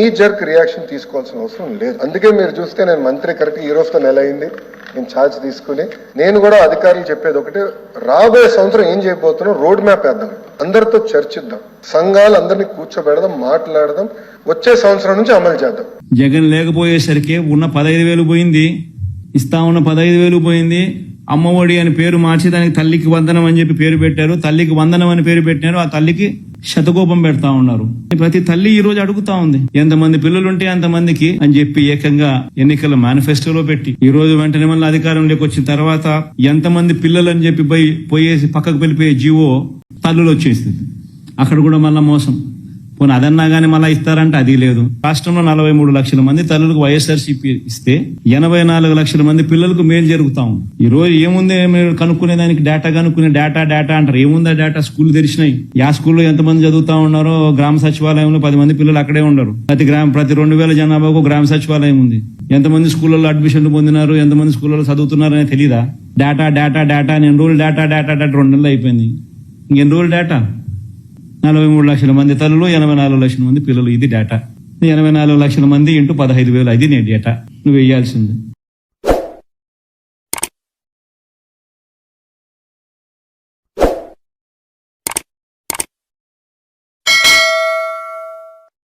ఈ jerk reaction తీసుకోవాల్సిన అవసరం లేదు. అందుకే మీరు చూస్తే నేను మంత్రి కరెక్ట్ ఈ రోజుతో నెల అయింది. నేను ఛార్జ్ తీసుకుని నేను కూడా అధికారులు చెప్పేది ఒకటి రాబోయే సంవత్సరం ఏం చేయబోతున్నాం రోడ్ మ్యాప్ వేద్దాం. అందరితో చర్చిద్దాం. సంఘాలు అందరినీ కూర్చోబెడదాం మాట్లాడదాం. వచ్చే సంవత్సరం నుంచి అమలు చేద్దాం. జగన్ లేకపోయేసరికి ఉన్న పదహైదు వేలు పోయింది. ఇస్తా ఉన్న పదహైదు వేలు పోయింది. అమ్మఒడి అని పేరు మార్చి దానికి తల్లికి వందనం అని చెప్పి పేరు పెట్టారు. తల్లికి వందనం అని పేరు పెట్టారు ఆ తల్లికి శతకోపం పెడతా ఉన్నారు. ప్రతి తల్లి ఈ రోజు అడుగుతా ఉంది ఎంతమంది పిల్లలుంటే అంతమందికి? అని చెప్పి ఏకంగా ఎన్నికల మేనిఫెస్టోలో పెట్టి ఈ రోజు వెంటనే మళ్ళీ అధికారంలోకి వచ్చిన తర్వాత ఎంతమంది పిల్లలు అని చెప్పి పోయి పోయేసి పక్కకు వెళ్ళిపోయే జీవో తల్లులు వచ్చేసింది. అక్కడ కూడా మళ్ళా మోసం. పోనీ అదన్నా గానీ మళ్ళీ ఇస్తారంటే అది లేదు. రాష్ట్రంలో నలభై మూడు లక్షల మంది తల్లులకు వైఎస్ఆర్సీపీ ఇస్తే ఎనభై నాలుగు లక్షల మంది పిల్లలకు మేలు జరుగుతా ఉంది. ఈ రోజు ఏముంది కనుక్కునే దానికి డేటా కనుక్కునే డేటా డేటా అంటారు. ఏముందా డేటా స్కూల్ తెరిచినాయి. యా స్కూల్లో ఎంతమంది చదువుతా ఉన్నారో గ్రామ సచివాలయంలో పది మంది పిల్లలు అక్కడే ఉండరు. ప్రతి గ్రామ ప్రతి రెండు వేల జనాభాకు గ్రామ సచివాలయం ఉంది. ఎంతమంది స్కూళ్ళలో అడ్మిషన్లు పొందినారు? ఎంతమంది స్కూళ్ళలో చదువుతున్నారు అనేది తెలియదా డేటా డేటా డేటా అని ఎన్ని రోజులు డేటా డేటా డేటా రెండు నెలలు అయిపోయింది. ఇంకెన్ని రోజులు డేటా నలభై మూడు లక్షల మంది తల్లులు ఎనభై నాలుగు లక్షల మంది పిల్లలు. ఇది డేటా ఎనభై నాలుగు లక్షల మంది ఇంటూ పదహైదు వేలు. అది నేను డేటా నువ్వు వేయాల్సింది